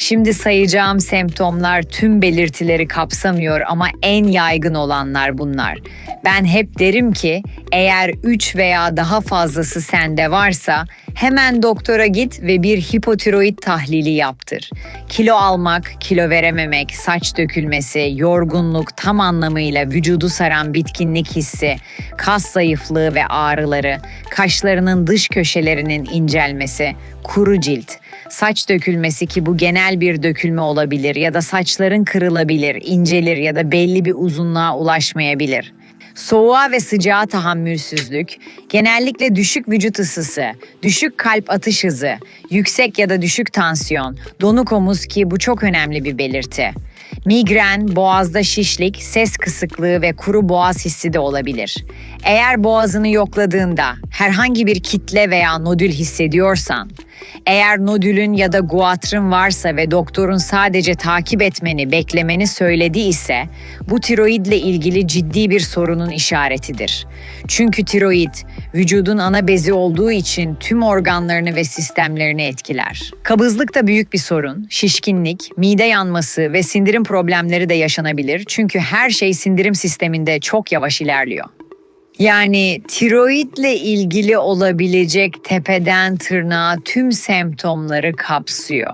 Şimdi sayacağım semptomlar tüm belirtileri kapsamıyor ama en yaygın olanlar bunlar. Ben hep derim ki eğer 3 veya daha fazlası sende varsa hemen doktora git ve bir hipotiroid tahlili yaptır. Kilo almak, kilo verememek, saç dökülmesi, yorgunluk, tam anlamıyla vücudu saran bitkinlik hissi, kas zayıflığı ve ağrıları, kaşlarının dış köşelerinin incelmesi, kuru cilt, saç dökülmesi ki bu genel bir dökülme olabilir ya da saçların kırılabilir, incelir ya da belli bir uzunluğa ulaşmayabilir. Soğuğa ve sıcağa tahammülsüzlük, genellikle düşük vücut ısısı, düşük kalp atış hızı, yüksek ya da düşük tansiyon, donuk omuz ki bu çok önemli bir belirti. Migren, boğazda şişlik, ses kısıklığı ve kuru boğaz hissi de olabilir. Eğer boğazını yokladığında herhangi bir kitle veya nodül hissediyorsan, eğer nodülün ya da guatrın varsa ve doktorun sadece takip etmeni, beklemeni söyledi ise bu tiroidle ilgili ciddi bir sorunun işaretidir. Çünkü tiroid vücudun ana bezi olduğu için tüm organlarını ve sistemlerini etkiler. Kabızlık da büyük bir sorun. Şişkinlik, mide yanması ve sindirim problemleri de yaşanabilir. Çünkü her şey sindirim sisteminde çok yavaş ilerliyor. Yani tiroidle ilgili olabilecek tepeden tırnağa tüm semptomları kapsıyor.